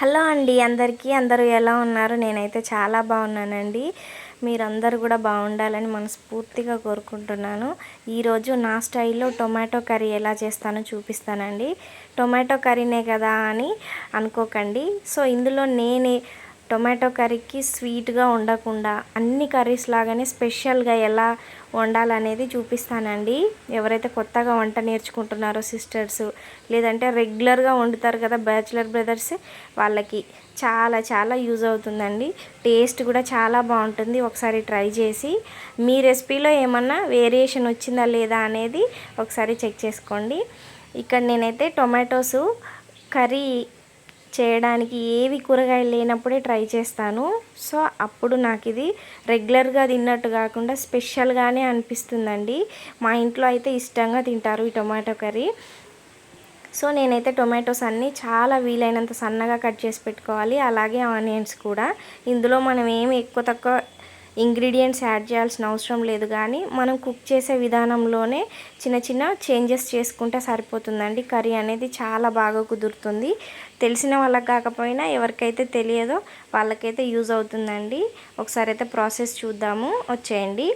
Hello అండి అందరికీ అందరూ ఎలా ఉన్నారు? నేనైతే చాలా బాగున్నానండి. మీరందరూ కూడా బాగుండాలని మనస్ఫూర్తిగా కోరుకుంటున్నాను. ఈరోజు నా స్టైల్లో టొమాటో కర్రీ ఎలా చేస్తానో చూపిస్తానండి. టొమాటో కర్రీనే కదా అని అనుకోకండి. సో ఇందులో నేనే టొమాటో కర్రీకి స్వీట్గా ఉండకుండా అన్ని కర్రీస్ లాగానే స్పెషల్గా ఎలా వండాలనేది చూపిస్తానండి. ఎవరైతే కొత్తగా వంట నేర్చుకుంటున్నారో సిస్టర్స్ లేదంటే రెగ్యులర్గా వండుతారు కదా బ్యాచులర్ బ్రదర్స్ వాళ్ళకి చాలా చాలా యూజ్ అవుతుందండి. టేస్ట్ కూడా చాలా బాగుంటుంది. ఒకసారి ట్రై చేసి మీ రెసిపీలో ఏమన్నా వేరియేషన్ వచ్చిందా లేదా అనేది ఒకసారి చెక్ చేసుకోండి. ఇక్కడ నేనైతే టొమాటోసు కర్రీ చేయడానికి ఏవి కూరగాయలు లేనప్పుడే ట్రై చేస్తాను. సో అప్పుడు నాకు ఇది రెగ్యులర్గా తిన్నట్టు కాకుండా స్పెషల్గానే అనిపిస్తుందండి. మా ఇంట్లో అయితే ఇష్టంగా తింటారు ఈ టొమాటో కర్రీ. సో నేనైతే టొమాటోస్ అన్నీ చాలా వీలైనంత సన్నగా కట్ చేసి పెట్టుకోవాలి. అలాగే ఆనియన్స్ కూడా. ఇందులో మనం ఏమి ఎక్కువ తక్కువ ఇంగ్రీడియంట్స్ యాడ్ చేయాల్సిన అవసరం లేదు కానీ మనం కుక్ చేసే విధానంలోనే చిన్న చిన్న చేంజెస్ చేసుకుంటే సరిపోతుందండి. కర్రీ అనేది చాలా బాగా కుదురుతుంది. తెలిసిన వాళ్ళకి కాకపోయినా ఎవరికైతే తెలియదో వాళ్ళకైతే యూజ్ అవుతుందండి. ఒకసారి అయితే ప్రాసెస్ చూద్దాము. వచ్చేయండి.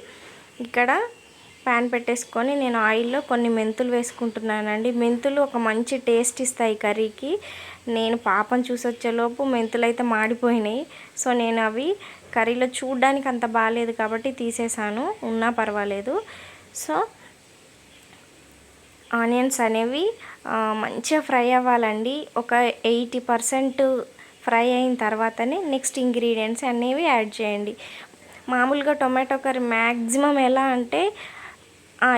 ఇక్కడ ప్యాన్ పెట్టేసుకొని నేను ఆయిల్లో కొన్ని మెంతులు వేసుకుంటున్నానండి. మెంతులు ఒక మంచి టేస్ట్ ఇస్తాయి కర్రీకి. నేను పాపను చూసొచ్చేలోపు మెంతులు అయితే మాడిపోయినాయి. సో నేను అవి కర్రీలో చూడడానికి అంత బాగాలేదు కాబట్టి తీసేసాను. ఉన్నా పర్వాలేదు. సో ఆనియన్స్ అనేవి మంచిగా ఫ్రై అవ్వాలండి. ఒక ఎయిటీ పర్సెంట్ ఫ్రై అయిన తర్వాతనే నెక్స్ట్ ఇంగ్రీడియంట్స్ అనేవి యాడ్ చేయండి. మామూలుగా టొమాటో కర్రీ మ్యాక్సిమం ఎలా అంటే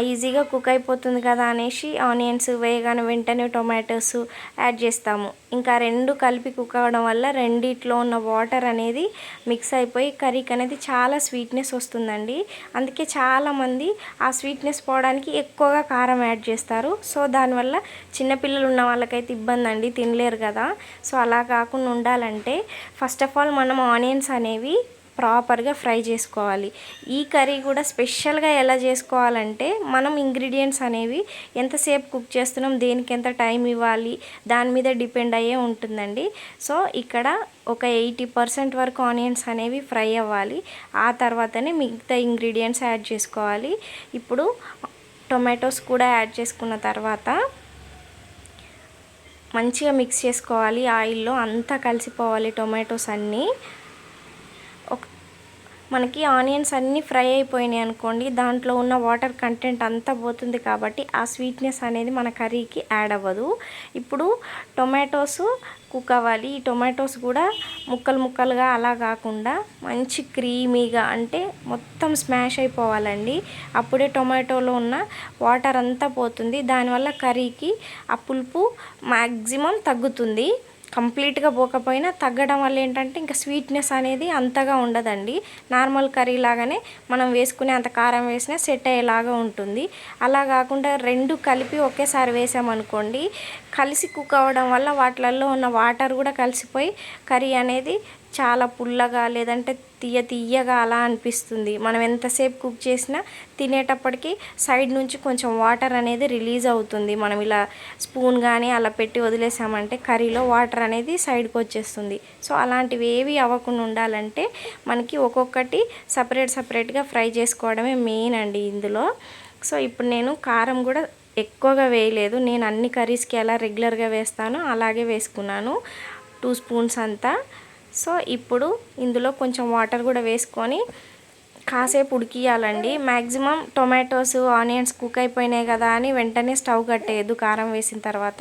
ఈజీగా కుక్ అయిపోతుంది కదా అనేసి ఆనియన్స్ వేయగానే వెంటనే టొమాటోస్ యాడ్ చేస్తాము. ఇంకా రెండు కలిపి కుక్ అవ్వడం వల్ల రెండిట్లో ఉన్న వాటర్ అనేది మిక్స్ అయిపోయి కర్రీకి అనేది చాలా స్వీట్నెస్ వస్తుందండి. అందుకే చాలామంది ఆ స్వీట్నెస్ పోవడానికి ఎక్కువగా కారం యాడ్ చేస్తారు. సో దానివల్ల చిన్నపిల్లలు ఉన్న వాళ్ళకైతే ఇబ్బంది అండి తినలేరు కదా. సో అలా కాకుండా ఉండాలంటే ఫస్ట్ ఆఫ్ ఆల్ మనం ఆనియన్స్ అనేవి ప్రాపర్గా ఫ్రై చేసుకోవాలి. ఈ కర్రీ కూడా స్పెషల్గా ఎలా చేసుకోవాలంటే మనం ఇంగ్రీడియంట్స్ అనేవి ఎంతసేపు కుక్ చేస్తున్నాం దేనికి ఎంత టైం ఇవ్వాలి దాని మీద డిపెండ్ అయ్యే ఉంటుందండి. సో ఇక్కడ ఒక ఎయిటీ పర్సెంట్ వరకు ఆనియన్స్ అనేవి ఫ్రై అవ్వాలి. ఆ తర్వాతనే మిగతా ఇంగ్రీడియంట్స్ యాడ్ చేసుకోవాలి. ఇప్పుడు టొమాటోస్ కూడా యాడ్ చేసుకున్న తర్వాత మంచిగా మిక్స్ చేసుకోవాలి. ఆయిల్లో అంతా కలిసిపోవాలి టొమాటోస్ అన్నీ. మనకి ఆనియన్స్ అన్నీ ఫ్రై అయిపోయినాయి అనుకోండి దాంట్లో ఉన్న వాటర్ కంటెంట్ అంతా పోతుంది కాబట్టి ఆ స్వీట్నెస్ అనేది మన కర్రీకి యాడ్ అవ్వదు. ఇప్పుడు టొమాటోస్ కుక్ అవ్వాలి. ఈ టొమాటోస్ కూడా ముక్కలు ముక్కలుగా అలా కాకుండా మంచి క్రీమీగా అంటే మొత్తం స్మాష్ అయిపోవాలండి. అప్పుడే టొమాటోలో ఉన్న వాటర్ అంతా పోతుంది. దానివల్ల కర్రీకి ఆ పులుపు మ్యాక్సిమం తగ్గుతుంది. కంప్లీట్గా పోకపోయినా తగ్గడం వల్ల ఏంటంటే ఇంకా స్వీట్నెస్ అనేది అంతగా ఉండదండి. నార్మల్ కర్రీ లాగానే మనం వేసుకునే అంత కారం వేసినా సెట్ అయ్యేలాగా ఉంటుంది. అలా కాకుండా రెండు కలిపి ఒకేసారి వేసామనుకోండి కలిసి కుక్ అవ్వడం వల్ల వాటిలలో ఉన్న వాటర్ కూడా కలిసిపోయి కర్రీ అనేది చాలా పుల్లగా లేదంటే తీయ తీయగా అలా అనిపిస్తుంది. మనం ఎంతసేపు కుక్ చేసినా తినేటప్పటికి సైడ్ నుంచి కొంచెం వాటర్ అనేది రిలీజ్ అవుతుంది. మనం ఇలా స్పూన్ కానీ అలా పెట్టి వదిలేసామంటే కర్రీలో వాటర్ అనేది సైడ్కి వచ్చేస్తుంది. సో అలాంటివి ఏవి అవ్వకుండా ఉండాలంటే మనకి ఒక్కొక్కటి సపరేట్ సపరేట్గా ఫ్రై చేసుకోవడమే మెయిన్ అండి ఇందులో. సో ఇప్పుడు నేను కారం కూడా ఎక్కువగా వేయలేదు. నేను అన్ని కర్రీస్కి ఎలా రెగ్యులర్గా వేస్తానో అలాగే వేసుకున్నాను. టూ స్పూన్స్ అంతా. సో ఇప్పుడు ఇందులో కొంచెం వాటర్ కూడా వేసుకొని కాసేపు ఉడికియాలండి. మ్యాక్సిమం టొమాటోస్ ఆనియన్స్ కుక్ అయిపోయినాయి కదా అని వెంటనే స్టవ్ కట్టేయద్దు కారం వేసిన తర్వాత.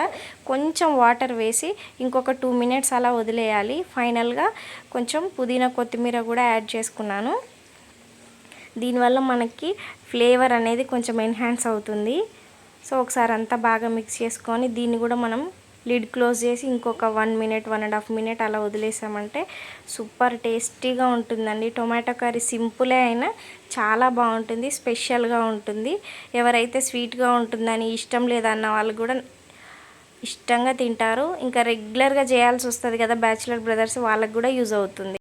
కొంచెం వాటర్ వేసి ఇంకొక టూ మినిట్స్ అలా వదిలేయాలి. ఫైనల్గా కొంచెం పుదీనా కొత్తిమీర కూడా యాడ్ చేసుకున్నాను. దీనివల్ల మనకి ఫ్లేవర్ అనేది కొంచెం ఎన్హాన్స్ అవుతుంది. సో ఒకసారి అంతా బాగా మిక్స్ చేసుకొని దీన్ని కూడా మనం లిడ్ క్లోజ్ చేసి ఇంకొక one minute one and half minute అలా వదిలేసామంటే సూపర్ టేస్టీగా ఉంటుందండి. టొమాటో కర్రీ సింపులే అయినా చాలా బాగుంటుంది స్పెషల్గా ఉంటుంది. ఎవరైతే స్వీట్గా ఉంటుందని ఇష్టం లేదన్న వాళ్ళు కూడా ఇష్టంగా తింటారు. ఇంకా రెగ్యులర్గా చేయాల్సి వస్తుంది కదా బ్యాచిలర్ బ్రదర్స్ వాళ్ళకి కూడా యూజ్ అవుతుంది.